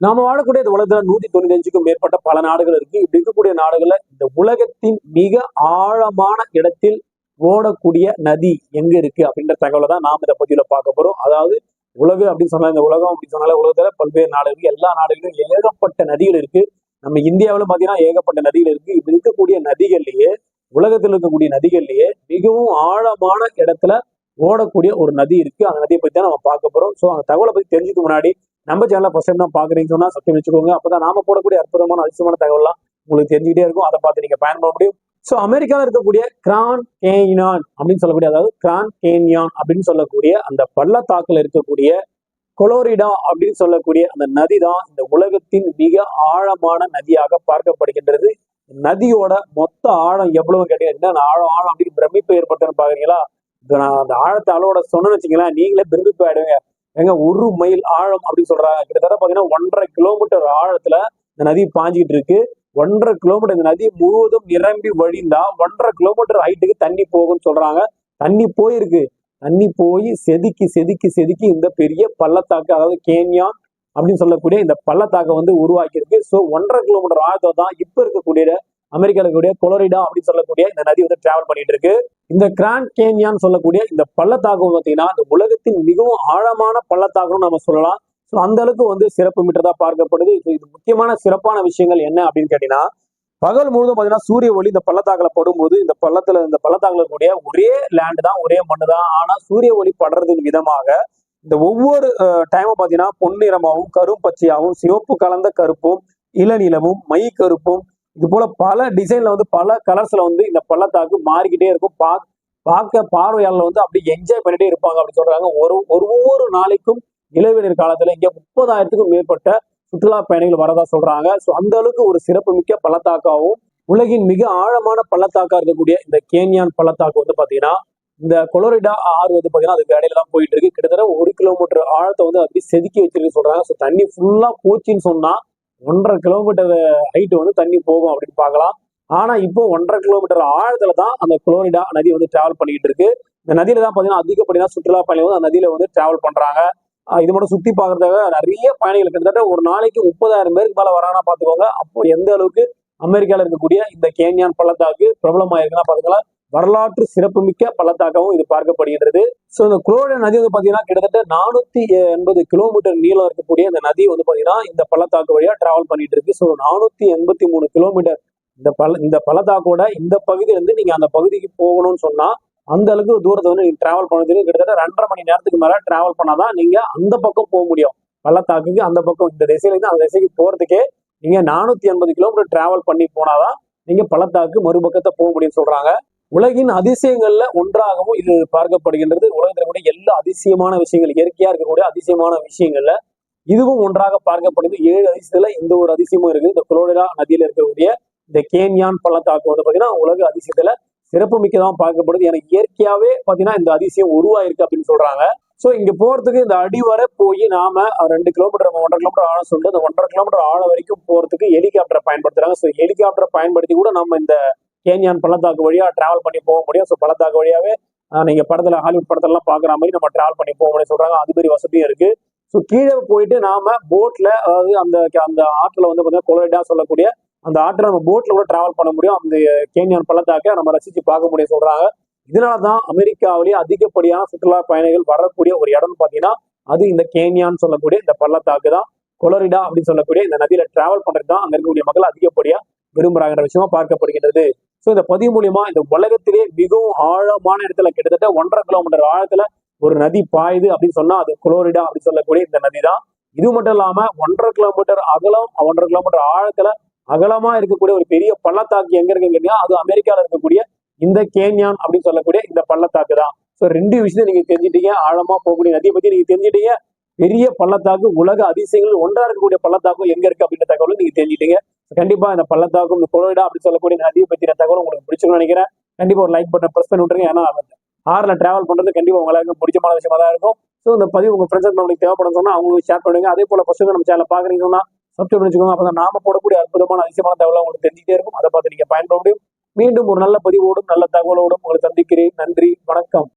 நாம வாழக்கூடிய இந்த உலகத்துல நூத்தி தொண்ணூத்தி அஞ்சுக்கும் மேற்பட்ட பல நாடுகள் இருக்கு. இப்படி இருக்கக்கூடிய நாடுகள்ல இந்த உலகத்தின் மிக ஆழமான இடத்தில் ஓடக்கூடிய நதி எங்க இருக்கு அப்படின்ற தகவலை தான் நாம் இந்த பத்தியில பார்க்க போறோம். அதாவது உலக அப்படின்னு சொன்னா இந்த உலகம் அப்படின்னு சொன்னால உலகத்துல பல்வேறு நாடுகள் எல்லா நாடுகளிலும் ஏகப்பட்ட நதிகள் இருக்கு. நம்ம இந்தியாவில் பாத்தீங்கன்னா ஏகப்பட்ட நதிகள் இருக்கு. இப்படி இருக்கக்கூடிய நதிகள்லயே உலகத்தில் இருக்கக்கூடிய நதிகள்லயே மிகவும் ஆழமான இடத்துல ஓடக்கூடிய ஒரு நதி இருக்கு. அந்த நதியை பத்தி தான் நம்ம பார்க்க போறோம். ஸோ அந்த தகவலை பத்தி தெரிஞ்சுக்க முன்னாடி நம்ம சேனலை ஃபர்ஸ்ட் டைம் தான் பாக்குறீங்கன்னு சொன்னா சப்ஸ்கிரைப் வச்சுக்கோங்க. அப்பதான் நாம போடக்கூடிய அற்புதமான அதிசயமான தகவல்லாம் உங்களுக்கு தெரிஞ்சுக்கிட்டே இருக்கும். அதை பார்த்து நீங்க பயன்பட முடியும். ஸோ அமெரிக்காவில் இருக்கக்கூடிய கிரான் கேயினான் அப்படின்னு சொல்லக்கூடிய அதாவது கிரான் கேன்யான் அப்படின்னு சொல்லக்கூடிய அந்த பள்ளத்தாக்கில் இருக்கக்கூடிய கொலோரிடா அப்படின்னு சொல்லக்கூடிய அந்த நதி தான் இந்த உலகத்தின் மிக ஆழமான நதியாக பார்க்கப்படுகின்றது. நதியோட மொத்த ஆழம் எவ்வளவு கேட்டீங்கன்னா என்ன ஆழம் ஆழம் அப்படின்னு பிரமிப்பு ஏற்பட்டுன்னு பாக்குறீங்களா? இப்ப நான் அந்த ஆழத்தை அளவோட சொன்னேன்னு வச்சுங்களேன் நீங்களே பிரமிப்பு ஆயிடுவீங்க. ஏங்க ஒரு மைல் ஆழம் அப்படின்னு சொல்றாங்க. கிட்டத்தட்ட பாத்தீங்கன்னா ஒன்றரை கிலோமீட்டர் ஆழத்துல இந்த நதி பாஞ்சிட்டு இருக்கு. ஒன்றரை கிலோமீட்டர் இந்த நதி முழுவதும் நிரம்பி வழிந்தா ஒன்றரை கிலோமீட்டர் ஹைட்டுக்கு தண்ணி போகும்னு சொல்றாங்க. தண்ணி போயிருக்கு. தண்ணி போய் செதுக்கி செதுக்கி செதுக்கி இந்த பெரிய பள்ளத்தாக்கு அதாவது கேன்யா அப்படின்னு சொல்லக்கூடிய இந்த பள்ளத்தாக்கை வந்து உருவாக்கியிருக்கு. ஸோ ஒன்றரை கிலோமீட்டர் ஆழத்தை தான் இப்போ இருக்கக்கூடிய அமெரிக்காவில் இருக்கக்கூடிய கொலரிடா அப்படின்னு சொல்லக்கூடிய இந்த நதி வந்து டிராவல் பண்ணிட்டு இருக்கு இந்த கிராண்ட் கேன்யான்னு சொல்லக்கூடிய இந்த பள்ளத்தாக்கம் பார்த்தீங்கன்னா இந்த உலகத்தின் மிகவும் ஆழமான பள்ளத்தாக்குன்னு நம்ம சொல்லலாம். ஸோ அந்த அளவுக்கு வந்து சிறப்பு மிட்டதா பார்க்கப்படுது. இது முக்கியமான சிறப்பான விஷயங்கள் என்ன அப்படின்னு கேட்டீங்கன்னா பகல் முழுதும் பார்த்தீங்கன்னா சூரிய ஒளி இந்த பள்ளத்தாக்கில் படும்போது இந்த பள்ளத்தில் இந்த பள்ளத்தாக்கில் இருக்கக்கூடிய ஒரே லேண்டு தான் ஒரே மண்ணு தான். ஆனால் சூரிய ஒளி படுறதின் விதமாக இந்த ஒவ்வொரு டைமும் பார்த்தீங்கன்னா பொன்னிறமாகவும் கரும் பச்சையாகவும் சிவப்பு கலந்த கருப்பும் இளநிலமும் மை கருப்பும் இது போல பல டிசைன்ல வந்து பல கலர்ஸ்ல வந்து இந்த பள்ளத்தாக்கு மாறிக்கிட்டே இருக்கும். பா பார்க்க பார்வையாளர் வந்து அப்படி என்ஜாய் பண்ணிட்டே இருப்பாங்க அப்படின்னு சொல்றாங்க. ஒரு ஒவ்வொரு நாளைக்கும் இளவேநீர் காலத்துல இங்க முப்பதாயிரத்துக்கும் மேற்பட்ட சுற்றுலா பயணிகள் வரதா சொல்றாங்க. ஸோ அந்த அளவுக்கு ஒரு சிறப்பு மிக்க பள்ளத்தாக்காவும் உலகின் மிக ஆழமான பள்ளத்தாக்கா இருக்கக்கூடிய இந்த கேன்யான் பள்ளத்தாக்கு வந்து பாத்தீங்கன்னா இந்த கொலோரிடா ஆறு வந்து பாத்தீங்கன்னா அதுக்கு இடையில தான் போயிட்டு இருக்கு. கிட்டத்தட்ட ஒரு கிலோமீட்டர் ஆழத்தை வந்து அப்படி செதுக்கி வச்சிருக்கு சொல்றாங்க. ஸோ தண்ணி ஃபுல்லா போச்சுன்னு சொன்னா ஒன்றரை கிலோமீட்டர் ஹைட்டு வந்து தண்ணி போகும் அப்படின்னு பார்க்கலாம். ஆனா இப்போ ஒன்றரை கிலோமீட்டர் ஆழத்துல தான் அந்த குளோரிடா நதி வந்து டிராவல் பண்ணிக்கிட்டு இருக்கு. இந்த நதியில தான் பாத்தீங்கன்னா அதிகப்படியான சுற்றுலா பயணிகள் வந்து அந்த நதியில வந்து டிராவல் பண்றாங்க. இது மட்டும் சுத்தி பார்க்குறதுக்காக நிறைய பயணிகள் கிட்டத்தட்ட ஒரு நாளைக்கு முப்பதாயிரம் பேருக்கு மேல வராங்கன்னா பாத்துக்கோங்க அப்போ எந்த அளவுக்கு அமெரிக்கால இருக்கக்கூடிய இந்த கேன்யான் பள்ளத்தாக்கு பிரபலமாயிருக்குன்னா பார்த்துக்கலாம். வரலாற்று சிறப்புமிக்க பள்ளத்தாக்காகவும் இது பார்க்கப்படுகின்றது. ஸோ இந்த குரோட நதி வந்து பாத்தீங்கன்னா கிட்டத்தட்ட நானூத்தி எண்பது கிலோமீட்டர் நீளம் இருக்கக்கூடிய இந்த நதி வந்து பாத்தீங்கன்னா இந்த பள்ளத்தாக்கு வழியா டிராவல் பண்ணிட்டு இருக்கு. ஸோ நானூத்தி எண்பத்தி மூணு கிலோமீட்டர் இந்த பள்ள இந்த பள்ளத்தாக்கோட இந்த பகுதியில இருந்து நீங்க அந்த பகுதிக்கு போகணும்னு சொன்னா அந்த அளவுக்கு தூரத்தை வந்து நீங்க டிராவல் பண்ணதுக்கு கிட்டத்தட்ட ரெண்டரை மணி நேரத்துக்கு மேல டிராவல் பண்ணாதான் நீங்க அந்த பக்கம் போக முடியும். பள்ளத்தாக்குக்கு அந்த பக்கம் இந்த திசையில இருந்து அந்த திசைக்கு போறதுக்கே நீங்க நானூத்தி எண்பது கிலோமீட்டர் டிராவல் பண்ணி போனாதான் நீங்க பள்ளத்தாக்கு மறுபக்கத்தை போக முடியும்னு சொல்றாங்க. உலகின் அதிசயங்கள்ல ஒன்றாகவும் இது பார்க்கப்படுகின்றது. உலகத்தில் கூட எல்லா அதிசயமான விஷயங்கள் இயற்கையா இருக்கக்கூடிய அதிசயமான விஷயங்கள்ல இதுவும் ஒன்றாக பார்க்கப்படுது. ஏழு அதிசயத்துல இந்த ஒரு அதிசயமும் இருக்கு இந்த குளோரிடா நதியில இருக்கக்கூடிய இந்த கேன்யான் பள்ளத்தாக்கு வந்து பாத்தீங்கன்னா உலக அதிசயத்துல சிறப்பு மிக்கதான் பார்க்கப்படுது. எனக்கு இயற்கையாவே பாத்தீங்கன்னா இந்த அதிசயம் உருவாயிருக்கு அப்படின்னு சொல்றாங்க. சோ இங்க போறதுக்கு இந்த அடி வரை போய் நாம ரெண்டு கிலோமீட்டர் ஒன்றரை கிலோமீட்டர் ஆழம் சொல்லிட்டு அந்த ஒன்றரை கிலோமீட்டர் ஆழம் வரைக்கும் போறதுக்கு ஹெலிகாப்டரை பயன்படுத்துறாங்க. ஸோ ஹெலிகாப்டரை பயன்படுத்தி கூட நம்ம இந்த கேன்யான் பள்ளத்தாக்கு வழியா டிராவல் பண்ணி போக முடியும். ஸோ பள்ளத்தாக்கு வழியாவே நீங்க படத்துல ஹாலிவுட் படத்துலலாம் பாக்குற மாதிரி நம்ம டிராவல் பண்ணி போக முடியும் சொல்றாங்க. அது மாதிரி வசதியும் இருக்கு. ஸோ கீழே போயிட்டு நாம போட்ல அதாவது அந்த அந்த ஆற்றுல வந்து பார்த்தீங்கன்னா கொலரிடா சொல்லக்கூடிய அந்த ஆற்றுல நம்ம போட்ல கூட டிராவல் பண்ண முடியும். அந்த கேன்யான் பள்ளத்தாக்க நம்ம ரசிச்சு பார்க்க முடியும் சொல்றாங்க. இதனாலதான் அமெரிக்காவிலேயே அதிகப்படியான சுற்றுலா பயணிகள் வரக்கூடிய ஒரு இடம்னு பாத்தீங்கன்னா அது இந்த கேன்யான்னு சொல்லக்கூடிய இந்த பள்ளத்தாக்கு தான். கொலரிடா அப்படின்னு சொல்லக்கூடிய இந்த நதியில டிராவல் பண்றது தான் அங்க இருக்கக்கூடிய மக்கள் அதிகப்படியா விரும்புறாங்கன்ற விஷயமா பார்க்கப்படுகின்றது. ஸோ இந்த பதிவு மூலியமா இந்த உலகத்திலே மிகவும் ஆழமான இடத்துல கிட்டத்தட்ட ஒன்றரை கிலோமீட்டர் ஆழத்துல ஒரு நதி பாயுது அப்படின்னு சொன்னா அது குளோரிடா அப்படின்னு சொல்லக்கூடிய இந்த நதி தான் இது மட்டும் இல்லாம ஒன்றரை கிலோமீட்டர் அகலம் ஒன்றரை கிலோமீட்டர் ஆழத்துல அகலமா இருக்கக்கூடிய ஒரு பெரிய பள்ளத்தாக்கு எங்க இருக்குன்னு கேட்டீங்கன்னா அது அமெரிக்கால இருக்கக்கூடிய இந்த கேன்யான் அப்படின்னு சொல்லக்கூடிய இந்த பள்ளத்தாக்கு தான் ஸோ ரெண்டு விஷயத்தை நீங்க தெரிஞ்சிட்டீங்க. ஆழமா போகக்கூடிய நதியை பத்தி நீங்க தெரிஞ்சிட்டீங்க. பெரிய பள்ளத்தாக்கு உலக அதிசயங்கள் ஒன்றா இருக்கக்கூடிய பள்ளத்தாக்கும் எங்க இருக்கு அப்படின்ற தகவலும் நீங்க தெரிஞ்சுட்டீங்க கண்டிப்பா இந்த பள்ளத்தாக்கும் இந்த கொலோடா அப்படின்னு சொல்லக்கூடிய நதியை பற்றின தகவல் உங்களுக்கு பிடிச்சிருக்கும்னு நினைக்கிறேன். கண்டிப்பா ஒரு லைக் பட்டன் ப்ரெஸ் பண்ணி விட்டுருங்க. ஏன்னா ஆறுல டிராவல் பண்றது கண்டிப்பா உங்களுக்கு பிடிச்சமான விஷயமா தான் இருக்கும். ஸோ இந்த பதிவு உங்க ஃப்ரெண்ட்ஸ் நம்மளுக்கு தேவைப்படும் சொன்னா அவங்களுக்கு ஷேர் பண்ணுங்க. அதே போல ஃபர்ஸ்ட் நம்ம சேனல் பாக்குறீங்கன்னா சப்ஸ்கிரைப் பண்ணிச்சுக்கோங்க அப்போ நாம போடக்கூடிய அற்புதமான அதிசயமான தகவல் உங்களுக்கு தெரிஞ்சுட்டே இருக்கும். அதை பார்த்து நீங்க பயன்பட முடியும். மீண்டும் ஒரு நல்ல பதிவோடும் நல்ல தகவலோடும் உங்களை சந்திக்கிறேன். நன்றி. வணக்கம்.